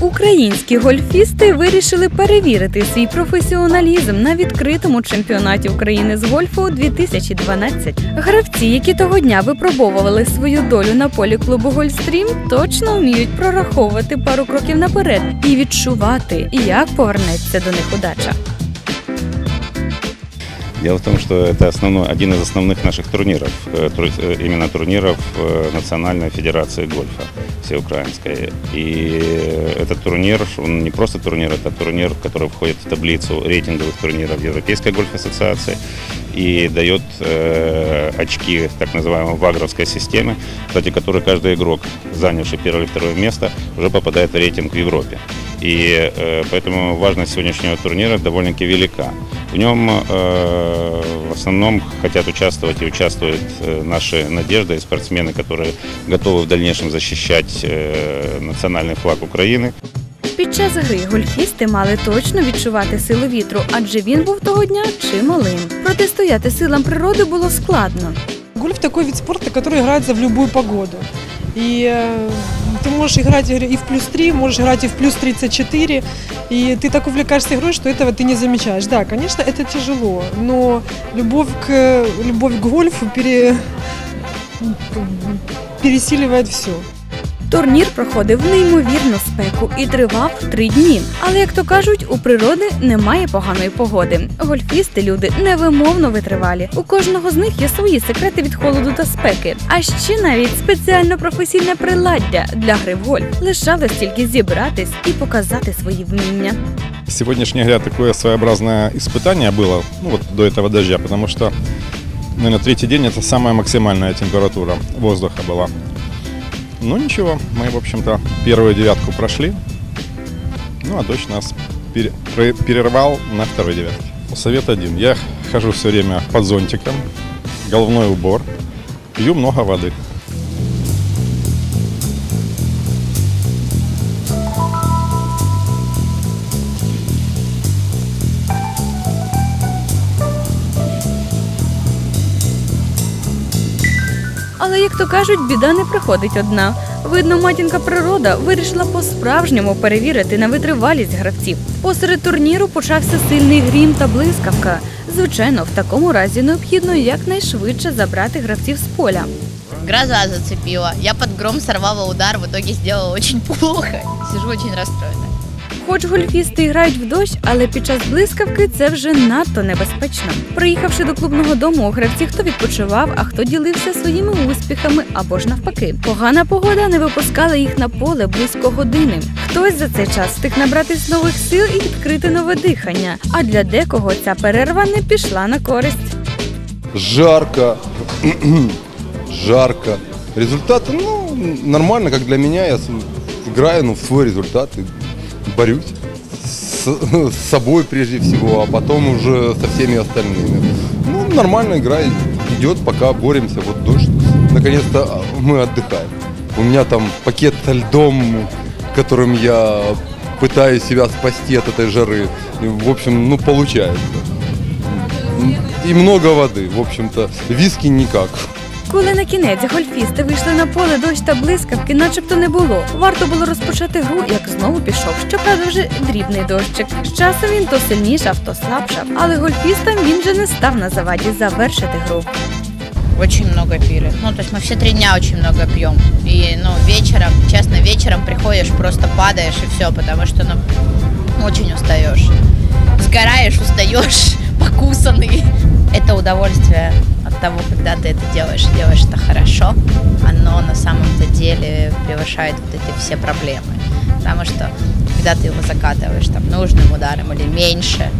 Українські гольфісти вирішили перевірити свій професіоналізм на відкритому чемпіонаті України з гольфу 2012. Гравці, які того дня випробовували свою долю на полі клубу Гольстрім, точно вміють прораховувати пару кроків наперед і відчувати, як повернеться до них удача. Дело в том, что это основной, один из основных наших турниров, э, тур- э, именно турниров э, Национальной Федерации гольфа Всеукраинской. И этот турнир, он не просто турнир, это турнир, который входит в таблицу рейтинговых турниров Европейской гольф-ассоциации и дает э, очки так называемой вагровской системе, кстати, которой каждый игрок, занявший первое или второе место, уже попадает в рейтинг в Европе. И э, поэтому важность сегодняшнего турнира довольно-таки велика. В нем э, в основном хотят участвовать и участвуют э, наши надежды и спортсмены, которые готовы в дальнейшем защищать э, национальный флаг Украины. Під час гри гольфісти мали точно відчувати силу вітру, адже він був того дня чималим. Протистояти силам природи було складно. Гольф такой вид спорта, который играется в любую погоду. И э, ты можешь играть говорю, и в плюс 3, можешь играть и в плюс 34, и ты так увлекаешься игрой, что этого ты не замечаешь. Да, конечно, это тяжело, но любовь к, любовь к гольфу пере, пересиливает все. Турнір проходив в неймовірну спеку і тривав три дні. Але як то кажуть, у природи немає поганої погоди. Гольфісти люди невимовно витривалі. У кожного з них є свої секрети від холоду та спеки. А ще навіть спеціально професійне приладдя для гри в гольф. Лишалось тільки зібратись і показати свої вміння. Сегодняшняя игра такое своеобразное испытание было, ну вот до этого дождя, потому что, наверное, третий день это самая максимальная температура воздуха была. Ну ничего, мы, в общем-то, первую девятку прошли, ну а дождь нас пере- перервал на второй девятке. Совет один. Я хожу все время под зонтиком, головной убор, пью много воды. Але як то кажуть, біда не приходить одна. Видно, матінка природа вирішила по-справжньому перевірити на витривалість гравців. Посеред турніру почався сильний грім та блискавка. Звичайно, в такому разі необхідно якнайшвидше забрати гравців з поля. Гроза зацепила. Я под гром сорвала удар, в итоге сделала очень плохо. Сижу очень расстроена. Хоч гольфісти грають в дощ, але під час блискавки це вже надто небезпечно. Приїхавши до клубного дому, гравці хто відпочивав, а хто ділився своїми успіхами або ж навпаки. Погана погода не випускала їх на поле близько години. Хтось за цей час встиг набратись нових сил і відкрити нове дихання. А для декого ця перерва не пішла на користь. жарко, жарко. Результаты, ну, нормально, как для меня. Я играю ну, в свой результат борюсь с, с собой прежде всего, а потом уже со всеми остальными. Ну, нормально игра идет, пока боремся. Вот дождь. Наконец-то мы отдыхаем. У меня там пакет со льдом, которым я пытаюсь себя спасти от этой жары. И, в общем, ну, получается. И много воды, в общем-то. Виски никак. Коли на кінець гольфісти вийшли на поле дощ та блискавки, начебто не було. Варто було розпочати гру, як знову пішов. Щоправда, вже дрібний дощик. З часом він то сильнішав, то слабшав. Але гольфістам він же не став на заваді завершити гру. Очень много пили. Ну, то мы все три дня очень много пьем. И, ну, вечером, честно, вечером приходишь, просто падаешь и все, потому что, ну, очень устаешь. Сгораешь, устаешь, покусанный. Это удовольствие от того, когда ты это делаешь, делаешь это хорошо. Оно на самом-то деле превышает вот эти все проблемы. Потому что, когда ты его закатываешь там нужным ударом или меньше,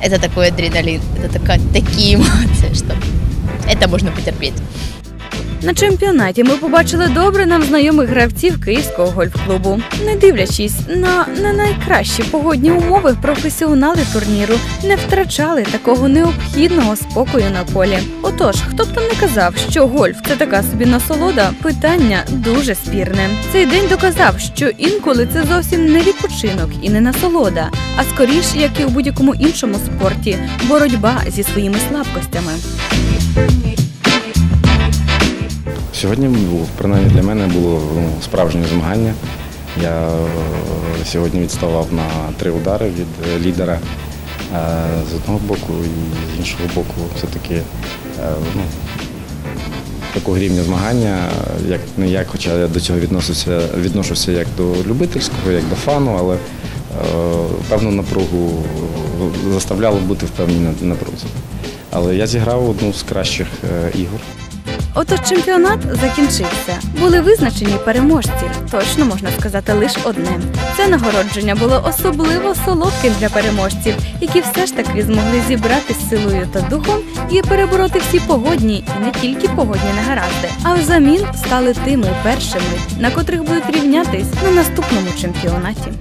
это такой адреналин, это такая, такие эмоции, что это можно потерпеть. На чемпіонаті ми побачили добре нам знайомих гравців київського гольф-клубу. Не дивлячись на не найкращі погодні умови, професіонали турніру не втрачали такого необхідного спокою на полі. Отож, хто б там не казав, що гольф це така собі насолода, питання дуже спірне. Цей день доказав, що інколи це зовсім не відпочинок і не насолода, а скоріш, як і у будь-якому іншому спорті, боротьба зі своїми слабкостями. Сьогодні принаймні для мене було ну, справжнє змагання. Я е, сьогодні відставав на три удари від е, лідера. Е, З одного боку і з іншого боку, все-таки ну, такого рівня змагання, як не як, хоча я до цього відносився, відношуся як до любительського, як до фану, але певну напругу заставляло бути в певній напрузі. Але я зіграв одну з кращих ігор. Отож, чемпіонат закінчився. Були визначені переможці. Точно можна сказати лише одне: це нагородження було особливо солодким для переможців, які все ж таки змогли зібратись силою та духом і перебороти всі погодні і не тільки погодні негаразди, а взамін стали тими першими, на котрих будуть рівнятись на наступному чемпіонаті.